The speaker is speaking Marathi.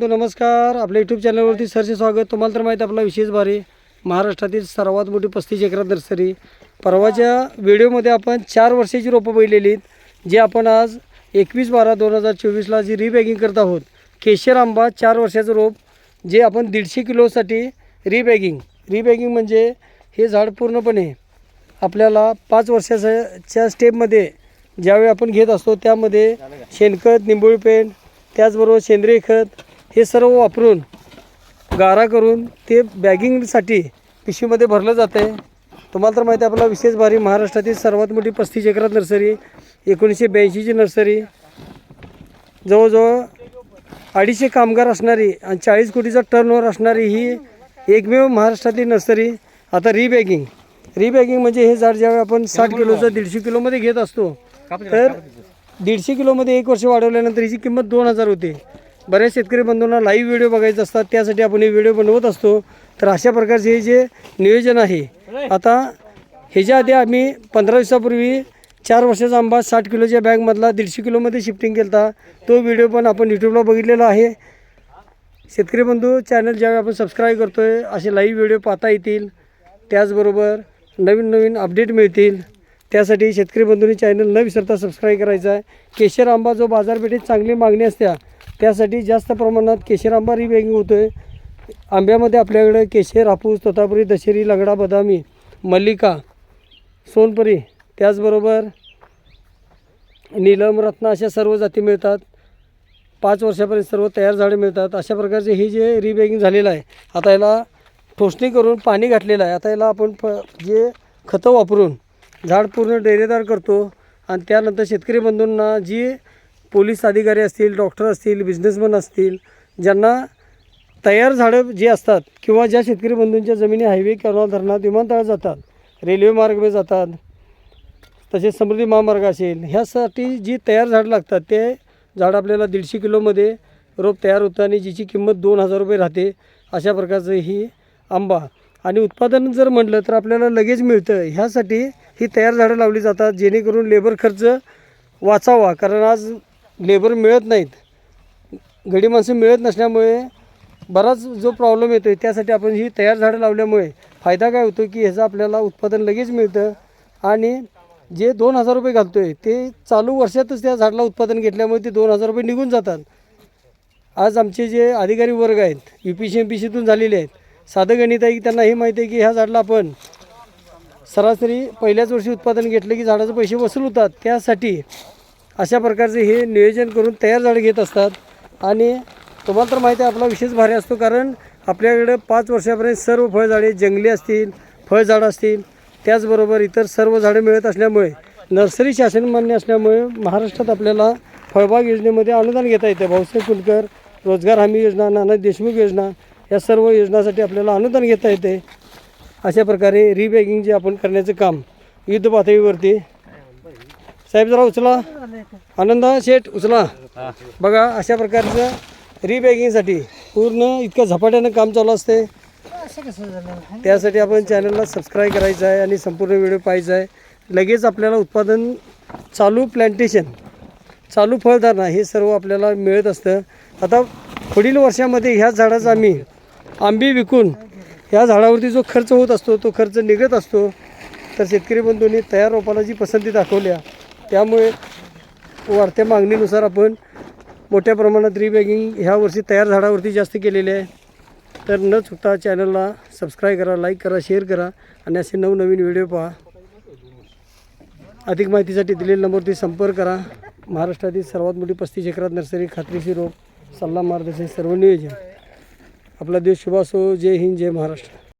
नमस्कार. आपल्या यूट्यूब चॅनलवरती सरचे स्वागत. तुम्हाला तर माहिती आपला विशेष भारी महाराष्ट्रातील सर्वात मोठी पस्तीस एकरात नर्सरी. परवाच्या व्हिडिओमध्ये आपण चार वर्षाची रोपं पहिलेली आहेत जे आपण आज एकवीस बारा दोन हजार चोवीसला जी रिबॅगिंग करत आहोत. केशर आंबा चार वर्षाचं रोप जे आपण दीडशे किलोसाठी रिबॅगिंग रिबॅगिंग म्हणजे हे झाड पूर्णपणे आपल्याला पाच वर्षाच्या स्टेपमध्ये ज्यावेळी आपण घेत असतो त्यामध्ये शेणखत निंबोळी पेंट त्याचबरोबर सेंद्रिय खत हे सर्व वापरून गारा करून ते बॅगिंगसाठी पिशवीमध्ये भरलं जातं आहे तुम्हाला तर माहिती आहे आपला विशेष भारी महाराष्ट्रातील सर्वात मोठी पस्तीस एकरात नर्सरी एकोणीसशे ब्याऐंशीची नर्सरी जवळजवळ अडीचशे कामगार असणारी आणि चाळीस कोटीचा टर्नओव्हर असणारी ही एकमेव महाराष्ट्रातली नर्सरी. आता रिबॅगिंग. रिबॅगिंग म्हणजे हे झाड ज्यावेळी आपण साठ किलोचं दीडशे किलोमध्ये घेत असतो तर दीडशे किलोमध्ये एक वर्ष वाढवल्यानंतर हिची किंमत दोन हजार होते. बऱ्याच शेतकरी बंधूंना लाईव्ह व्हिडिओ बघायचे असतात त्यासाठी आपण हे व्हिडिओ बनवत असतो. तर अशा प्रकारचे हे जे नियोजन आहे आता ह्याच्या आधी आम्ही पंधरा दिवसापूर्वी चार वर्षाचा आंबा साठ किलोच्या बॅगमधला दीडशे किलोमध्ये शिफ्टिंग केला तो व्हिडिओ पण आपण यूट्यूबला बघितलेला आहे. शेतकरी बंधू चॅनल ज्यावेळी आपण सबस्क्राईब करतो आहे असे लाईव्ह व्हिडिओ पाहता येतील. त्याचबरोबर नवीन नवीन अपडेट मिळतील. त्यासाठी शेतकरी बंधूंनी चॅनल न विसरता सबस्क्राईब करायचा आहे. केशर आंबा जो बाजारपेठेत चांगली मागणी असत्या त्यासाठी जास्त प्रमाणात केशर आंबा रिबॅगिंग होतो आहे आंब्यामध्ये आपल्याकडे केशर हापूस तोतापुरी दशेरी लंगडा बदामी मल्लिका सोनपरी त्याचबरोबर नीलम रत्न अशा सर्व जाती मिळतात. पाच वर्षापर्यंत सर्व तयार झाडे मिळतात. अशा प्रकारचे हे जे रिबॅगिंग झालेलं आहे आता याला ठोसणी करून पाणी घातलेलं आहे. आता याला आपण प जे खतं वापरून झाड पूर्ण डेरेदार करतो आणि त्यानंतर शेतकरी बंधूंना जी पोलीस अधिकारी असतील डॉक्टर असतील बिझनेसमन असतील ज्यांना तयार झाडं जी असतात किंवा ज्या शेतकरी बंधूंच्या जमिनी हायवे किंवा धरणात विमानतळात जातात रेल्वे मार्गवे जातात तसेच समृद्धी महामार्ग असेल ह्यासाठी जी तयार झाडं लागतात ते झाड आपल्याला दीडशे किलोमध्ये रोप तयार होतं आणि जिची किंमत दोन हजार रुपये राहते अशा प्रकारचं ही आंबा. आणि उत्पादन जर म्हटलं तर आपल्याला लगेच मिळतं. ह्यासाठी ही तयार झाडं लावली जातात जेणेकरून लेबर खर्च वाचावा. कारण आज लेबर मिळत नाहीत. गडी माणसं मिळत नसल्यामुळे बराच जो प्रॉब्लेम येतो आहे त्यासाठी आपण ही तयार झाडं लावल्यामुळे फायदा काय होतो की ह्याचं आपल्याला उत्पादन लगेच मिळतं. आणि जे दोन हजार रुपये घालतो आहे ते चालू वर्षातच त्या झाडाला उत्पादन घेतल्यामुळे ते दोन हजार रुपये निघून जातात. आज आमचे जे अधिकारी वर्ग आहेत U P S C M सीतून झालेले आहेत साधं गणित आहे की त्यांना हे माहिती आहे की ह्या झाडाला आपण सरासरी पहिल्याच वर्षी उत्पादन घेतलं की झाडाचे पैसे वसूल होतात. त्यासाठी अशा प्रकारचे हे नियोजन करून तयार झाडं घेत असतात. आणि तुम्हाला तर माहिती आहे आपला विशेष भारी असतो कारण आपल्याकडे पाच वर्षापर्यंत सर्व फळझाडे जंगली असतील फळझाडं असतील. त्याचबरोबर इतर सर्व झाडं मिळत असल्यामुळे नर्सरी शासन मान्य असल्यामुळे महाराष्ट्रात आपल्याला फळबाग योजनेमध्ये अनुदान घेता येतं. भाऊसाहेब फुलकर रोजगार हमी योजना नाना देशमुख योजना या सर्व योजनासाठी आपल्याला अनुदान घेता येते. अशा प्रकारे रिबॅगिंग जे आपण करण्याचं काम युद्ध पातळीवरती. साहेब जरा उचला. आनंदा शेठ उचला. बघा अशा प्रकारचं रिबॅगिंगसाठी पूर्ण इतकं झपाट्यानं काम चालू असते. त्यासाठी आपण चॅनलला सबस्क्राईब करायचं आहे आणि संपूर्ण व्हिडिओ पाहायचा आहे. लगेच आपल्याला उत्पादन चालू प्लॅन्टेशन चालू फळधारणा हे सर्व आपल्याला मिळत असतं. आता पुढील वर्षामध्ये ह्या झाडाचा आम्ही आंबे विकून ह्या झाडावरती जो खर्च होत असतो तो खर्च निघत असतो. तर शेतकरी बंधूंनी तयार रोपाला जी पसंती दाखवल्या त्यामुळे वाढत्या मागणीनुसार आपण मोठ्या प्रमाणात रिबॅगिंग ह्या वर्षी तयार झाडावरती जास्त केलेले आहे. तर न चुकता चॅनलला सबस्क्राईब करा लाईक करा शेअर करा आणि असे नवनवीन व्हिडिओ पहा. अधिक माहितीसाठी दिलेल्या नंबरवरती संपर्क करा. महाराष्ट्रातील सर्वात मोठी पस्तीस एकरात नर्सरी खात्रीशी रोप सल्ला मार्गदर्शन सर्व नियोजन. आपला देश शुभ असो जय हिंद जय महाराष्ट्र.